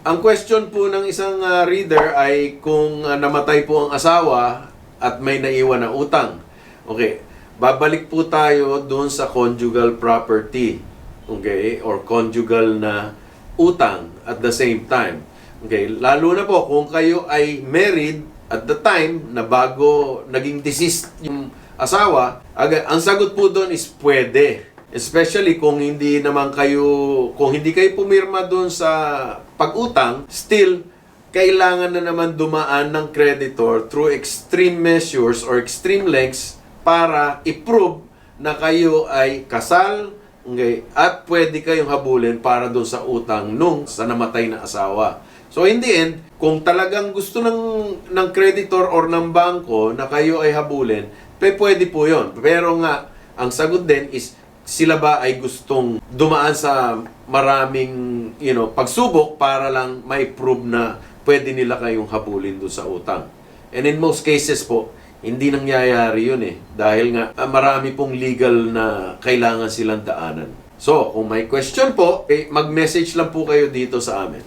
Ang question po ng isang ah, reader ay kung ah, namatay po ang asawa at may naiwan na utang. Okay, babalik po tayo doon sa conjugal property. Okay, or conjugal na utang at the same time. Okay, lalo na po kung kayo ay married at the time na bago naging deceased yung asawa, aga, ang sagot po doon is pwede. Especially kung hindi naman kayo, kung hindi kayo pumirma doon sa pag-utang, still, kailangan na naman dumaan ng creditor through extreme measures or extreme lengths para i-prove na kayo ay kasal okay, at pwede kayong habulin para doon sa utang nung sa namatay na asawa. So in the end, kung talagang gusto ng, ng creditor or ng bangko na kayo ay habulin, pwede po yon. Pero nga, ang sagot din is, sila ba ay gustong dumaan sa maraming you know, pagsubok para lang may prove na pwede nila kayong habulin doon sa utang. And in most cases po, hindi nangyayari yun eh. Dahil nga ah, marami pong legal na kailangan silang daanan. So, kung may question po, eh, mag-message lang po kayo dito sa amin.